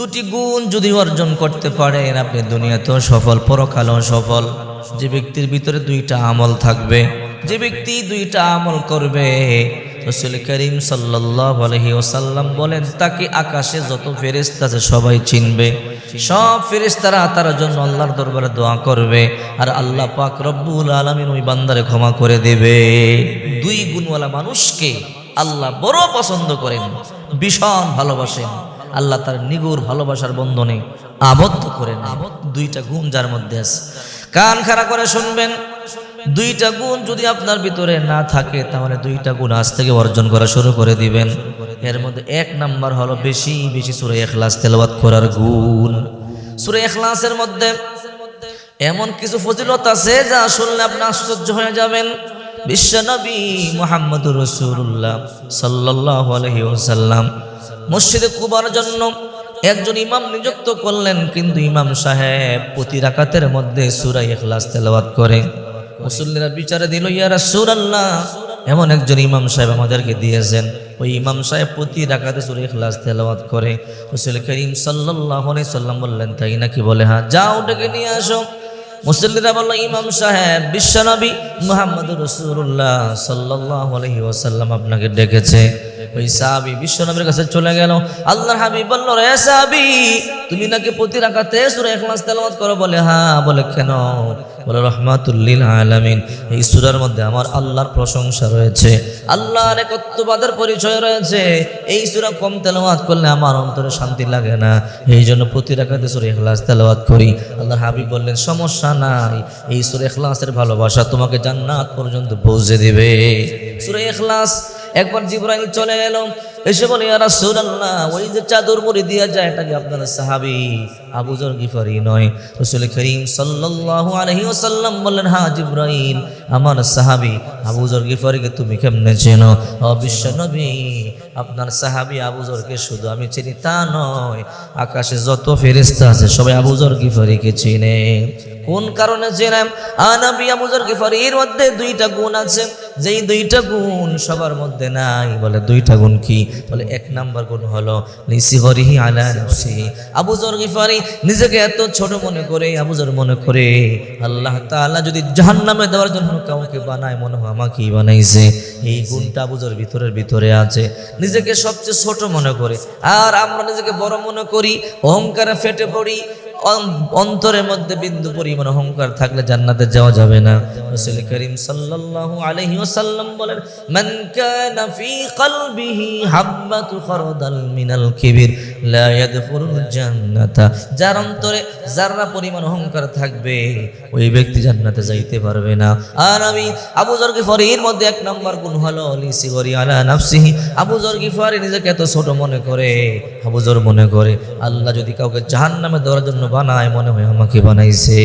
দুটি গুণ যদি অর্জন করতে পারেন, আপনি দুনিয়াতেও সফল, পরকালেও সফল। যে ব্যক্তির ভিতরে দুইটা আমল থাকবে, যে ব্যক্তি দুইটা আমল করবে, রসুল করিম সাল্লাহ আলহি ওসাল্লাম বলেন, তাকে আকাশে যত ফেরেস্তা আছে সবাই চিনবে। সব ফেরেস্তারা তার জন্য আল্লাহর দরবারে দোয়া করবে, আর আল্লাহ পাক রব্বুল আলমিন ওই বান্দারে ক্ষমা করে দেবে। দুই গুণওয়ালা মানুষকে আল্লাহ বড় পছন্দ করেন, ভীষণ ভালোবাসেন। আল্লাহ তার নিগুর ভালোবাসার বন্ধনে আবদ্ধ করে করেন দুইটা গুণ যার মধ্যে আছে। কান খাড়া করে শুনবেন। দুইটা গুণ যদি আপনার ভিতরে না থাকে, তাহলে দুইটা গুণ আজ থেকে অর্জন করা শুরু করে দিবেন। এর মধ্যে এক নাম্বার হলো বেশি বেশি সুরে এখলাস তেলাওয়াত করার গুণ। সুরে এখলাসের মধ্যে এমন কিছু ফজিলত আছে যা শুনলে আপনি আশ্চর্য হয়ে যাবেন। বিশ্বনবী মোহাম্মদুর রসুল্লাহ সাল্লাহ আলহি ওসাল্লাম মসজিদে কুবার জন্য একজন ইমাম নিযুক্ত করলেন, কিন্তু ইমাম সাহেব প্রতি রাকাতের মধ্যে সুরাই এখলাস তেলাওয়াত করে। মুসল্লিরা বিচারে দিল ইয়ারা সুরাল্লাহ এমন একজন ইমাম সাহেব আমাদেরকে দিয়েছেন। ওই ইমাম সাহেব প্রতি রাকাতে সুরে ইখলাস তেলাওয়াত করে। রসুল করিম আলাইহি সাল্লাম বললেন, তাই নাকি? বলে হ্যাঁ যাও, ডেকে নিয়ে আসো। মুসল্লিরা বলল, ইমাম সাহেব, বিশ্বনবী মোহাম্মদ রসুল্লাহ সাল্লাহ আলহি ওসাল্লাম আপনাকে ডেকেছে। ওই সাহাবি বিশ্বনবীর কাছে চলে গেল। আল্লাহর হাবিব বলল, রে সাহাবি, তুমি নাকি প্রতি রাখাতে সুরে এখলাস তেলাওয়াত করো? বলে হ্যাঁ। বলে, কেন? বলে, রহমাতুল্লিল আলামিন। এই সুরার মধ্যে আমার আল্লাহর প্রশংসা রয়েছে। আল্লাহর একত্ববাদের পরিচয় রয়েছে। এই সুরা কম তেলাওয়াত করলে আমার অন্তরে শান্তি লাগে না। এই জন্য প্রতি রাখাতে সুরে এখলাস তেলাওয়াত করি। আল্লাহর হাবিব বললেন, সমস্যা নাই। এই সুরে এখলাসের ভালোবাসা তোমাকে জান্নাত পর্যন্ত পৌঁছে দিবে। সুরে এখলাস একবার জিব্রাইল চলে এলো। এসে বলে, ইয়া রাসূলুল্লাহ, ওই যে চাদর মুড়ি দিয়া যায়, এটা কি আপনার সাহাবি? আবু জর গিফারি নয়। রাসূল করিম সাল্লাল্লাহু আলাইহি ওয়াসাল্লাম বললেন হ্যাঁ জিব্রাইল, আমার সাহাবি, আবু জর গিফারিকে তুমি কেমনে চেনো? ও বিশ্ব নবী, আপনার সাহাবি আবু জরকে শুধু আমি চিনি, তা নয়, আকাশে যত ফেরেশতা আছে, সবাই আবু জর গিফারিকে চিনে। কোন কারণে চেনেন আনাবি আবু জর গিফারির মধ্যে দুইটা গুণ আছে। যেই দুইটা গুণ সবার মধ্যে নাই, বলে দুইটা গুণ কি? বলে, এক নাম্বার গুণ হলো লিসি হরিহি আলা নফসিহি। আবু জর গিফারি নিজেকে এত ছোট মনে করে, আবু জর মনে করে, আল্লাহ তাআলা যদি জাহান্নামে দেওয়ার জন্য কাউকে বানায়, মনে হয় আমাকে বানাইছে। এই গুণটা আবু জর ভিতরের ভিতরে আছে। নিজেকে সবচেয়ে ছোট মনে করে, আর আমরা নিজেকে বড় মনে করি, অহংকারে ফেটে পড়ি অন্তরের মধ্যে বিন্দু পরিমাণ অহংকার থাকলে জান্নাতে যাওয়া যাবে না। রাসূল করিম সাল্লাল্লাহু আলাইহি ওয়াসাল্লাম বলেন, মান কানা ফি কলবিহি হাব্বাতু খারদাল মিনাল কিবির। যার অন্তরে যাররা পরিমাণ অহংকার থাকবে, ওই ব্যক্তি জান্নাতে যাইতে পারবে না। আর আমি আবু জর গিফারির মধ্যে এক নম্বর গুণ হলো লিসি গরি আলা নাফসিহি। আবু জর গিফারি নিজেকে এত ছোট মনে করে, আবু মনে করে, আল্লাহ যদি কাউকে জাহান্নামে দেওয়ার জন্য বানায়, মনে হয় আমাকে বানাইছে।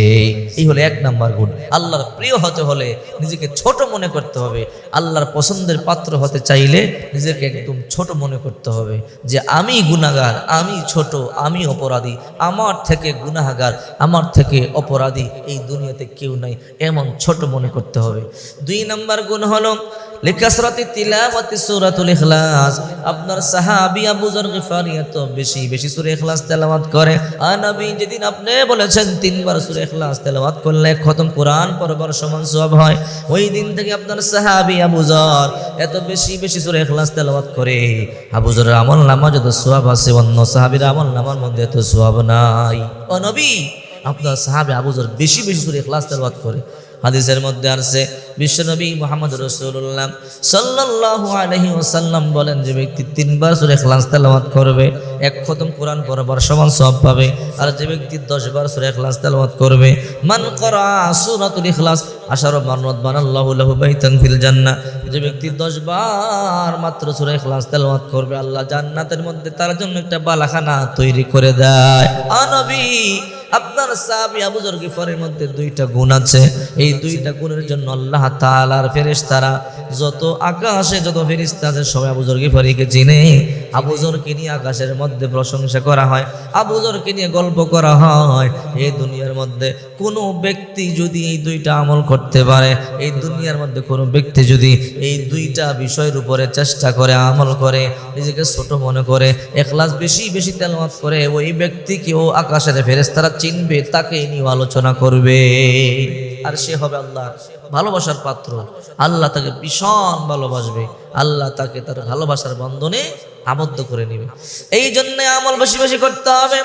এই হলো এক নাম্বার গুণ। আল্লাহর প্রিয় হতে হলে নিজেকে ছোট মনে করতে হবে। আল্লাহর পছন্দের পাত্র হতে চাইলে নিজেকে একদম ছোট মনে করতে হবে যে আমি গুনাহগার আমি ছোট, আমি অপরাধী, আমার থেকে গুনাহাগার, আমার থেকে অপরাধী এই দুনিয়াতে কেউ নাই, এমন ছোট মনে করতে হবে। দুই নম্বর গুণ হলো, লিকাসরাতি তিলাওয়াতি সূরাতুল ইখলাস। আপনার সাহাবী আবু যর গিফারি এত বেশি বেশি সূরা ইখলাস তেলাওয়াত করে। আর নবী যেদিন আপনি বলেছেন তিনবার সূরা ইখলাস তেলাওয়াত করলে খতম কোরআন পড়বার সমান সওয়াব হয়, ওই দিন থেকে আপনার সাহাবী আবু যর এত বেশি বেশি সূরা ইখলাস তেলাওয়াত করে। আবু যরের আমল নামা যত সওয়াব আছে অন্য সাহাবির আমল নামার মধ্যে এত সব নাই। ও নবী, আপনার সাহাবে আবুজর বেশি বেশি করে ইখলাস তেলবাদ করে। হাদিসের মধ্যে আসছে বিশ্বনবী মোহাম্মদ রসুল্লাহ সাল্লাল্লাহু আলাইহি ওয়াসাল্লাম বলেন, যে ব্যক্তি তিনবার সূরা ইখলাস তেলাওয়াত করবে, এক খতম কোরআন পড়বার সমান সওয়াব পাবে, আর যে ব্যক্তি 10 বার সূরা ইখলাস তেলাওয়াত করবে, মান করা সূরাতুল ইখলাস, আশার মাররাত বানাল্লাহু লাহু বাইতান ফিল জান্নাহ। যে ব্যক্তি দশবার মাত্র সুরে খ্লাস তেলাওয়াত করবে, আল্লাহ জান্নাতের মধ্যে তার জন্য একটা বালাখানা তৈরি করে দেয়। আনবী আপনার সাহাবী আবু জর গিফারের মধ্যে দুইটা গুণ আছে। এই দুইটা গুণের জন্য আল্লাহ তাআলার ফেরেশতারা যত আকাশে যত ফেরেশতা আছে, সবাই আবু জর গিফারিকে চিনে। আবু নিয়ে আকাশের মধ্যে প্রশংসা করা হয়, আবু জরকে নিয়ে গল্প করা হয়। এই দুনিয়ার মধ্যে কোনো ব্যক্তি যদি এই দুইটা আমল করতে পারে, এই দুনিয়ার মধ্যে কোনো ব্যক্তি যদি এই দুইটা বিষয়ের উপরে চেষ্টা করে, আমল করে, নিজেকে ছোট মনে করে, এখলাস বেশি বেশি তেলমাত করে, ওই ব্যক্তিকে ও আকাশের ফেরেস্তারা চিনবে, তাকে নিয়ে আলোচনা করবে। আর সে হবে আল্লাহ ভালোবাসার পাত্র। আল্লাহ তাকে ভীষণ ভালোবাসবে। আল্লাহ তাকে তার ভালোবাসার বন্ধনে আবদ্ধ করে নেবে। এই জন্য আমল বেশি বেশি করতে হবে।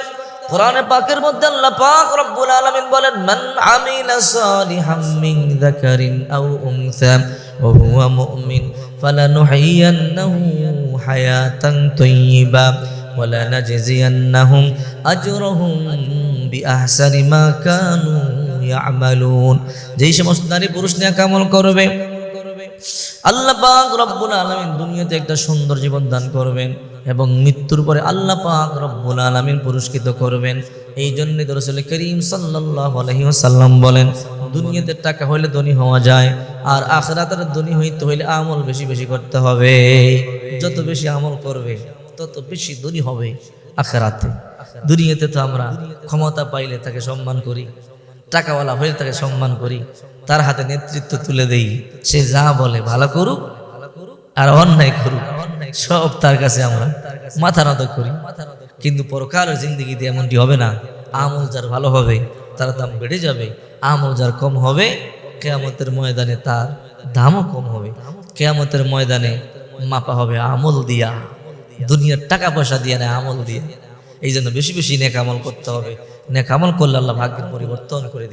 কোরআনে পাকের মধ্যে আল্লাহ পাক রব্বুল আলামিন বলেন, মান আমিলা সালিহাম মিন যাকারিন আও উনসা ওয়া হুয়া মুমিন ফালানুহয়িয়ান্নাহু হায়াতান তাইয়্যিবা ওয়া লানাজজিয়ান্নাহুম আজরাহুম বিআহসানি মা কানু ইয়ামালুন। যেই সমস্ত নারী পুরুষ নিয়ে কামল করবে, আল্লাহ পাক রব্বুল আলামিন দুনিয়াতে একটা সুন্দর জীবন দান করবেন এবং মৃত্যুর পরে আল্লাহ পাক রব্বুল আলামিন পুরস্কৃত করবেন। এই জন্য রসুল করিম সাল্লাল্লাহু আলাইহি বলেন, দুনিয়াতে টাকা হইলে ধনী হওয়া যায়, আর আখরাতের ধনী হইতে হইলে আমল বেশি বেশি করতে হবে। যত বেশি আমল করবে, তত বেশি ধনী হবে আখরাতে। দুনিয়াতে তো আমরা ক্ষমতা পাইলে তাকে সম্মান করি, টাকাওয়ালা হয়ে তাকে সম্মান করি, তার হাতে নেতৃত্ব তুলে দেই, সে যা বলে ভালো করুক আর অন্যায় করুক, সব তার কাছে আমরা মাথা নত করি। কিন্তু পরকালের জিন্দগিতে এমনটি হবে না, আমল যার ভালো হবে, তার দাম বেড়ে যাবে, আমল যার কম হবে, কেয়ামতের ময়দানে তার দামও কম হবে। কেয়ামতের ময়দানে মাপা হবে আমল দিয়া, দুনিয়ার টাকা পয়সা দিয়ে না আমল দিয়ে। এই জন্য বেশি বেশি নেকামল করতে হবে। নেকামল করলে আল্লাহ ভাগ্যের পরিবর্তন করে দিবে।